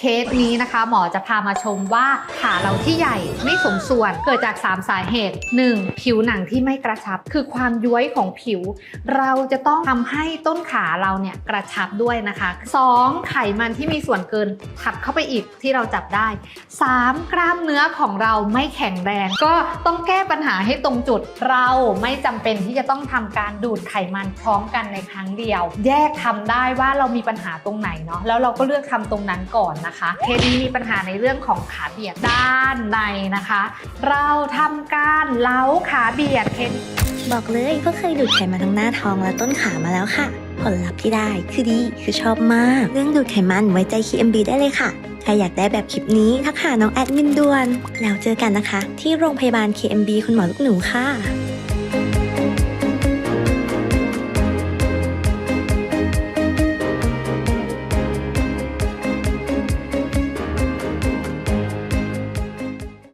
เคสนี้นะคะหมอจะพามาชมว่าขาเราที่ใหญ่ไม่สมส่วนเกิดจาก 3 สาเหตุ 1. ผิวหนังที่ไม่กระชับ คือความย้วยของผิว เราจะต้องทำให้ต้นขาเราเนี่ยกระชับด้วยนะคะ 2. ไขมันที่มีส่วนเกินถัดเข้าไปอีกที่เราจับได้ 3. กล้ามเนื้อของเราไม่แข็งแรง ก็ต้องแก้ปัญหาให้ตรงจุด เราไม่จำเป็นที่จะต้องทำการดูดไขมันพร้อมกันในครั้งเดียว แยกทำได้ว่าเรามีปัญหาตรงไหนเนาะแล้วเราก็เลือกทำตรงนั้นก่อนนะคะเคสนี้มีปัญหาในเรื่องของขาเบียดด้านในนะคะ เราทำการเล้าขาเบียดเคสบอกเลยเพราะเคยดูดไขมันทั้งหน้าท้องและต้นขามาแล้วค่ะ ผลลัพธ์ที่ได้คือดีคือชอบมาก เรื่องดูดไขมันไว้ใจ KMB ได้เลยค่ะใครอยากได้แบบคลิปนี้ทักหาน้องแอดมินด่วน แล้วเจอกันนะคะ ที่โรงพยาบาล KMB คุณหมอลูกหนูค่ะ